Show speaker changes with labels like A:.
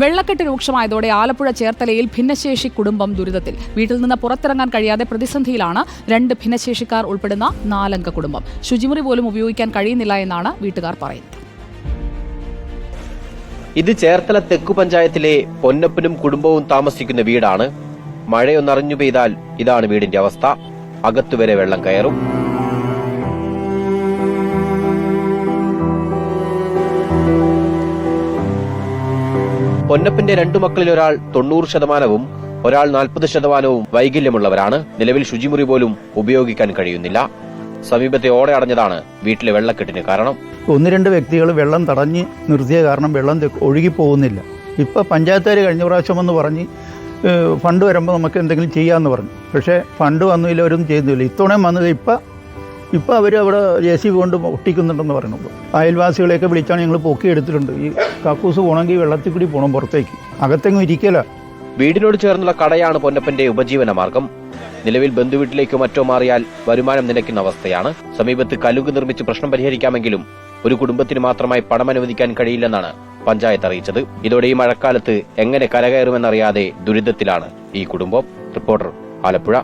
A: വെള്ളക്കെട്ട് രൂക്ഷമായതോടെ ആലപ്പുഴ ചേർത്തലയിൽ ഭിന്നശേഷി കുടുംബം ദുരിതത്തിൽ. വീട്ടിൽ നിന്ന് പുറത്തിറങ്ങാൻ കഴിയാതെ പ്രതിസന്ധിയിലാണ് രണ്ട് ഭിന്നശേഷിക്കാർ ഉൾപ്പെടുന്ന നാലംഗ കുടുംബം. ശുചിമുറി പോലും ഉപയോഗിക്കാൻ കഴിയുന്നില്ല എന്നാണ് വീട്ടുകാർ പറയുന്നത്.
B: ഇത് ചേർത്തല തെക്കു പഞ്ചായത്തിലെ പൊന്നപ്പനും കുടുംബവും താമസിക്കുന്ന വീടാണ്. മഴയൊന്നറിഞ്ഞു പെയ്താൽ ഇതാണ് വീടിന്റെ അവസ്ഥ. അകത്തുവരെ വെള്ളം കയറും. പൊന്നപ്പന്റെ രണ്ടു മക്കളിൽ ഒരാൾ തൊണ്ണൂറ് ശതമാനവും ഒരാൾ നാൽപ്പത് ശതമാനവും വൈകല്യമുള്ളവരാണ്. നിലവിൽ ശുചിമുറി പോലും ഉപയോഗിക്കാൻ കഴിയുന്നില്ല. സമീപത്തെ ഓടെ അടഞ്ഞതാണ് വീട്ടിലെ വെള്ളക്കെട്ടിന് കാരണം.
C: ഒന്ന് രണ്ട് വ്യക്തികൾ വെള്ളം തടഞ്ഞ് നിർത്തിയ കാരണം വെള്ളം ഒഴുകിപ്പോകുന്നില്ല. ഒഴുകി പോകുന്നില്ല ഇപ്പോൾ പഞ്ചായത്തുകാർ കഴിഞ്ഞ പ്രാവശ്യം എന്ന് പറഞ്ഞ് ഫണ്ട് വരുമ്പോൾ നമുക്ക് എന്തെങ്കിലും ചെയ്യാമെന്ന് പറഞ്ഞു. പക്ഷേ ഫണ്ട് വന്നില്ല അവരൊന്നും ചെയ്യുന്നില്ല ഇത്തവണയും വന്നത് ഇപ്പം ഇപ്പം അവർ അവിടെ ജെ സി കൊണ്ട് ഒട്ടിക്കുന്നുണ്ടെന്ന് പറയുന്നുള്ളൂ അയൽവാസികളെയൊക്കെ വിളിച്ചാണ് ഞങ്ങൾ പൊക്കി എടുത്തിട്ടുണ്ട്. ഈ കക്കൂസ് പോകണമെങ്കിൽ വെള്ളത്തിൽ കൂടി പോകണം പുറത്തേക്ക്. അകത്തെങ്ങും ഇരിക്കല.
B: വീടിനോട് ചേർന്നുള്ള കടയാണ് പൊന്നപ്പന്റെ ഉപജീവന മാർഗം. നിലവിൽ ബന്ധുവീട്ടിലേക്കോ മറ്റോ മാറിയാൽ വരുമാനം നിലയ്ക്കുന്ന അവസ്ഥയാണ്. സമീപത്ത് കലുങ്ക് നിർമ്മിച്ച് പ്രശ്നം പരിഹരിക്കാമെങ്കിലും ഒരു കുടുംബത്തിന് മാത്രമായി പണം അനുവദിക്കാൻ കഴിയില്ലെന്നാണ് പഞ്ചായത്ത് അറിയിച്ചത്. ഇതോടെ ഈ മഴക്കാലത്ത് എങ്ങനെ കരകയറുമെന്നറിയാതെ ദുരിതത്തിലാണ് ഈ കുടുംബം. റിപ്പോർട്ടർ ആലപ്പുഴ.